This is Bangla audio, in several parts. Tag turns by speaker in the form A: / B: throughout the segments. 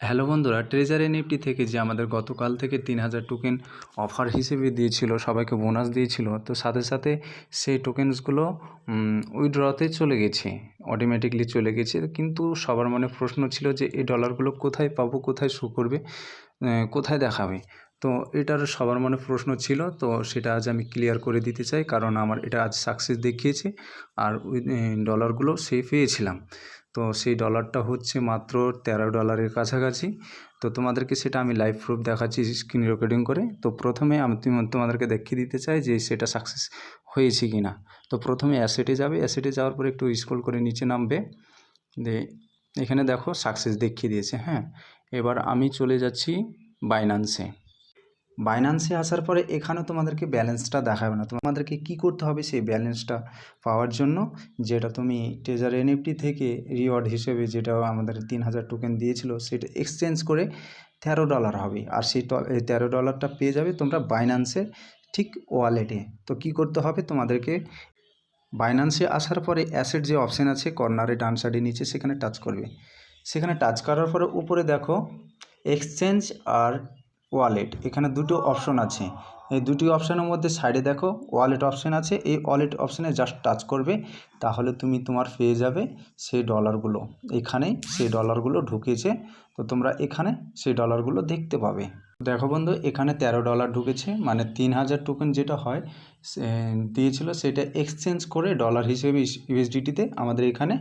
A: হ্যালো বন্ধুরা ট্রেজার এনএফটি থেকে যে আমাদের গতকাল থেকে তিন হাজার টোকেন অফার হিসেবে দিয়েছিল, সবাইকে বোনাস দিয়েছিল, তো সাথে সাথে সেই টোকেন্সগুলো উইড্রতে চলে গেছে অটোমেটিকলি চলে গেছে। কিন্তু সবার মনে প্রশ্ন ছিল যে এই ডলারগুলো কোথায় পাবো, কোথায় শো করবে কোথায় দেখাবে? তো এটার সবার মনে প্রশ্ন ছিল, তো সেটা আজ আমি ক্লিয়ার করে দিতে চাই, কারণ আমার এটা আজ সাকসেস দেখিয়েছে, আর ওই ডলারগুলো সেই পেয়েছিলাম। তো সেই ডলারটা হচ্ছে মাত্র তেরো ডলারের কাছাকাছি। তো তোমাদেরকে সেটা আমি লাইভ প্রুফ দেখাচ্ছি স্ক্রিন রেকর্ডিং করে। তো প্রথমে আমি তুম- তোমাদেরকে দেখিয়ে দিতে চাই যে সেটা সাকসেস হয়েছে কি না তো প্রথমে অ্যাসেটে যাবে। অ্যাসেটে যাওয়ার পরে একটু স্ক্রল করে নিচে নামবে। দিয়ে এখানে দেখো সাকসেস দেখিয়ে দিয়েছে হ্যাঁ। এবার আমি চলে যাচ্ছি বাইনান্সে বাইনান্সে আসার পরে এখানে তোমাদেরকে ব্যালেন্সটা দেখাবে না। তোমাদেরকে কি করতে হবে সেই ব্যালেন্সটা পাওয়ার জন্য? যেটা তুমি ট্রেজার এনএফটি থেকে রিওয়ার্ড হিসেবে যেটা আমাদের তিন হাজার টোকেন দিয়েছিল, সেটা এক্সচেঞ্জ করে তেরো ডলার হবে। আর সেই তেরো ডলারটা পেয়ে যাবে তোমরা বাইনান্সে ঠিক ওয়ালেটে তো কি করতে হবে তোমাদেরকে? বাইনান্সে আসার পরে অ্যাসেট যে অপশান আছে কর্নারে ডান সাইডে নিচে সেখানে টাচ করবে। সেখানে টাচ করার পরে উপরে দেখো এক্সচেঞ্জ আর ওয়ালেট এখানে দুটো অপশন আছে। এই দুটি অপশানের মধ্যে সাইডে দেখো ওয়ালেট অপশান আছে। এই ওয়ালেট অপশানে জাস্ট টাচ করবে, তাহলে তুমি তোমার পেয়ে যাবে সেই ডলারগুলো এখানে সেই ডলারগুলো ঢুকেছে, তো তোমরা এখানে সেই ডলারগুলো দেখতে পাবে। দেখো বন্ধু, এখানে তেরো ডলার ঢুকেছে মানে তিন হাজার টোকেন যেটা হয় দিয়েছিল সেটা এক্সচেঞ্জ করে ডলার হিসেবে ইউএসডিটিতে আমাদের এখানে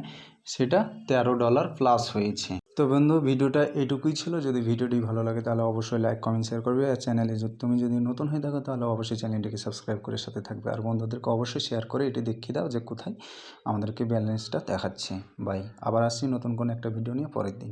A: সেটা তেরো ডলার প্লাস হয়েছে। তো বন্ধু, ভিডিওটা এটুকুই ছিল। যদি ভিডিওটি ভালো লাগে, তাহলে অবশ্যই লাইক কমেন্ট শেয়ার করবে। আর চ্যানেলে তুমি যদি নতুন হয়ে থাকো, তাহলে অবশ্যই চ্যানেলটিকে সাবস্ক্রাইব করে সাথে থাকবে। আর বন্ধুদেরকে অবশ্যই শেয়ার করে এটি দেখিয়ে দাও যে কোথায় আমাদেরকে ব্যালেন্সটা দেখাচ্ছে। বাই আবার আসছি নতুন কোনো একটা ভিডিও নিয়ে, পরের দিন।